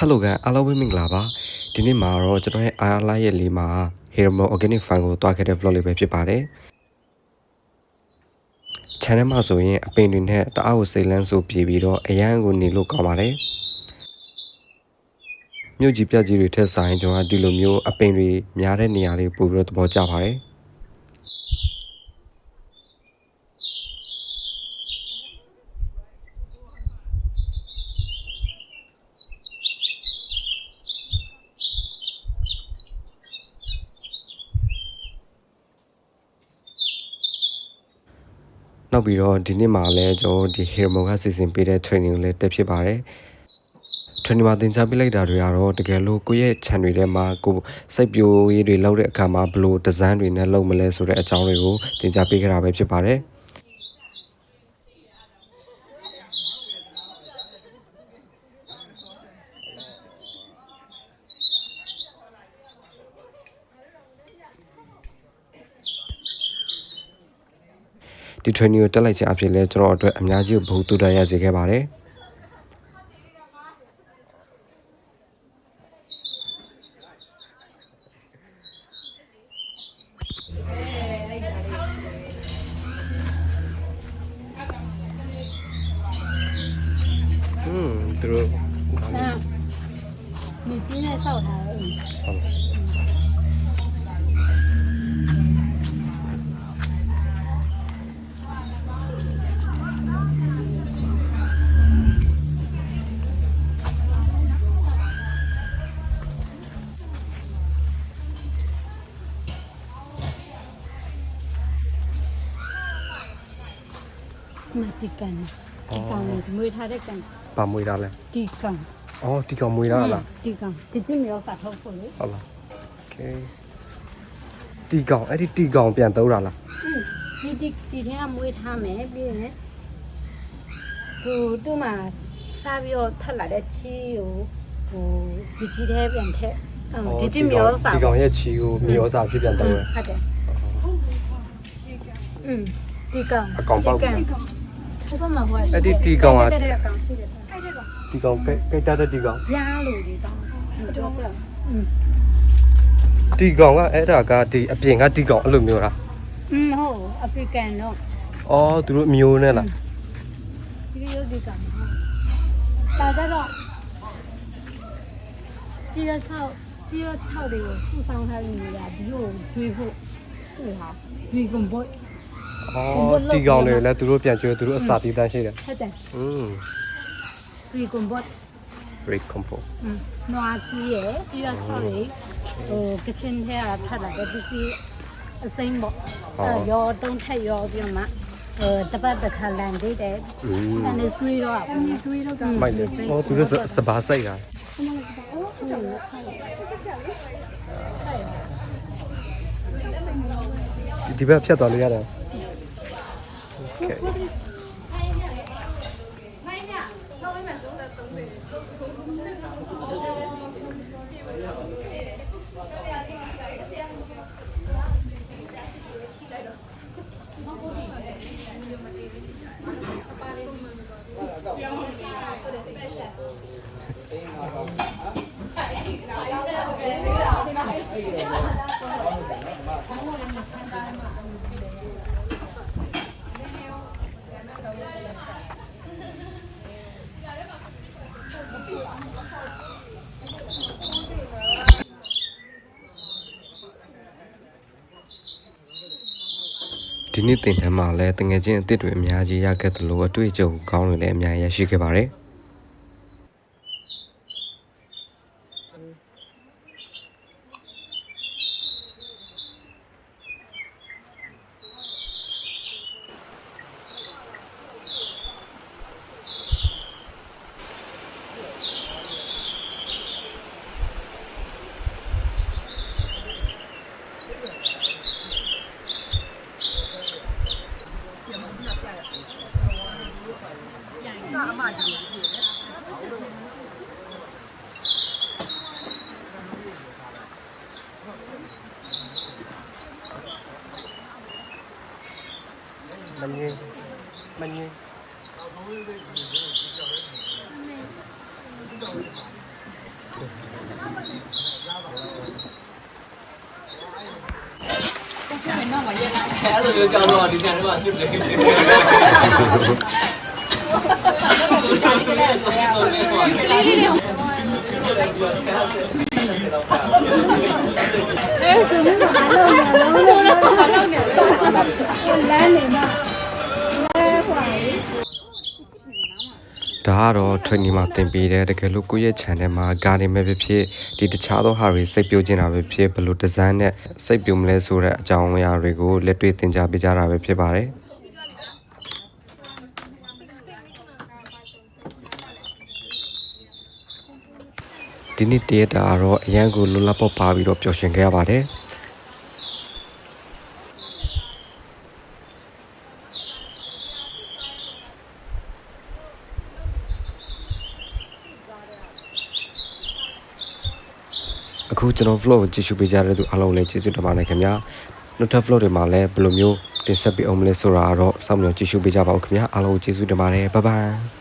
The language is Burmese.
ဟယ်လိုကန်အားလုံးပဲမင်္ဂလာပါဒီနေ့မှာတော့ကျွန်တော်ရဲ့အားလာရဲ့လေးမှာ Hermo Organic Farm ကိုတွားခဲ့တဲ့ vlog လေးပဲဖြစ်ပါတယ် channel မှာဆိုရင်အပင်တွေနဲ့တအားကိုစိတ်လန်းဆိုပြေးပြီးတော့အရန်ကိုနေလို့ကောင်းပါတယ်မြို့ကြီးပြကြီးတွေထက်ဆိုင်ကျွန်တော်ကဒီလိုမျိုးအပင်တွေများတဲ့နေရာလေးပို့ပြီးတော့သဘောကျပါတယ် နောက်ပြီးတော့ဒီနေ့မှာလည်းကျွန်တော်ဒီ Hermo ကစီစဉ်ပေးတဲ့ training ကိုလည်းတက်ဖြစ်ပါတယ် training မှာသင်ကြားပေးလိုက်တာတွေကတော့တကယ်လို့ကိုယ့်ရဲ့ channel တွေထဲမှာကိုစိုက်ပျိုးရေးတွေလုပ်တဲ့အခါမှာဘယ်လို design တွေနဲ့လုပ်မလဲဆိုတဲ့အကြောင်းတွေကိုသင်ကြားပေးခဲ့တာပဲဖြစ်ပါတယ် ဒီ training ကိုတက်လိုက်ခြင်းအဖြစ်လဲကျွန်တော်အတွက်အများကြီးဘုံတူတာရစေခဲ့ပါတယ်သူတို့မိပြင်းနဲ့ဆောက်ထားတယ်ဟုတ် asthmatic ကန်ဒီကောင်ကိုမွေးထားတဲ့ကန်ဗာမွေးတာလဲဒီကောင်အော်ဒီကောင်မွေးတာလားဒီကောင်ဒီကြည့်မျိုးစာထုတ်ဖို့လေဟုတ်လား okay ဒီကောင်အဲ့ဒီဒီကောင်ပြန်သုံးတာလားဒီဒီဒီထဲကမွေးထားမယ်ပြီးရင်သူသူ့မှာစားပြီးတော့ထက်လာတဲ့ချီးကိုဟိုဒီချီးထဲပြန်ထက်ဒီချီးမျိုးစာဒီကောင်ရဲ့ချီးကိုမျိုးစာဖြစ်ပြန်သုံးရဟုတ်တယ်อืมဒီကောင်အကောင်ပေါက်ဒီကောင် ဒီဘက်မှာဟိုကအဲ့ဒီတီကောင်ကတက်တဲ့အကောင်ရှိတယ်ခိုက်တဲ့ကောင်တီကောင်ကဲကဲတက်တဲ့တီကောင်ပြားလို့ဒီကောင်တော့ပြောတီကောင်ကအဲ့ဒါကဒီအပြင်ကတီကောင်အဲ့လိုမျိုးလားอืมဟုတ်အဖရိကန်တော့အော်သူတို့မျိုးနဲ့လားဒီရုပ်ဒီကောင်ပါကြတော့ဒီရဆောက်ဒီရဆောက်တွေကိုစုဆောင်ထားပြီးနေတာဒီကိုကျွေးဖို့ဟုတ်လားဒီကွန်ဘွို့ အော်တီကောင်တွေလည်းသူတို့ပြန်ကျွေးသူတို့အစာတီးတန်းရှိတယ် ဟုတ်တယ် อืม ဒီကွန်ဘို့ great combo อืมနွားချီးရဲ့ဒီရဆောက်တွေဟိုကချင်ထဲကဖတ်လာတဲ့ပစ္စည်းအစိမ်းပေါ့အဲရောတုံးထက်ရောပြီးတော့မှဟိုတပတ်တစ်ခါလန်ဒိတ်တယ် อืม အဲ့ဒီဆွေးတော့အဲ့ဒီဆွေးတော့က မိုက်တယ်အော်သူတို့စဘာစိတ်တာဒီဘက်ဖြတ်သွားလို့ရတယ် 私たちは。 ဒီနေ့တင်ထမ်းမှာလည်းတငယ်ချင်းအစ်စ်တွေအများကြီးရခဲ့တယ်လို့အတွေ့အကြုံကောင်းတွေလည်းအများကြီးရရှိခဲ့ပါတယ် mình nghiêng mình nghiêng Hãy subscribe cho kênh Ghiền Mì Gõ Để không bỏ lỡ những video hấp dẫn ဒါကတော့ training မှာသင်ပေးတဲ့တကယ်လို့ကိုယ့်ရဲ့ channel မှာ garden ပဲဖြစ်ဖြစ်ဒီတခြားသောဟာတွေစိတ်ပြိုကျင်တာပဲဖြစ်ဘယ်လို design နဲ့စိတ်ပြိုမလဲဆိုတဲ့အကြောင်းအရာတွေကိုလက်တွေ့သင်ကြားပေးကြတာပဲဖြစ်ပါတယ် ဒီနေ့တရက်တာကတော့အရန်ကိုလွတ်လပ်ပေါ်ပါပြီးတော့ပျော်ရွှင်ခဲ့ရပါတယ်အခုကျွန်တော် vlog ကိုကြည့်ရှုပေးကြတဲ့သူအားလုံးလည်းကျေးဇူးတင်ပါတယ်ခင်ဗျာနောက်ထပ် vlog တွေမှာလည်းဘယ်လိုမျိုးတင်ဆက်ပေးအောင်မလဲဆိုတာကတော့စောင့်မျှော်ကြည့်ရှုပေးကြပါဦးခင်ဗျာအားလုံးကိုကျေးဇူးတင်ပါတယ်ဘိုင်ဘိုင်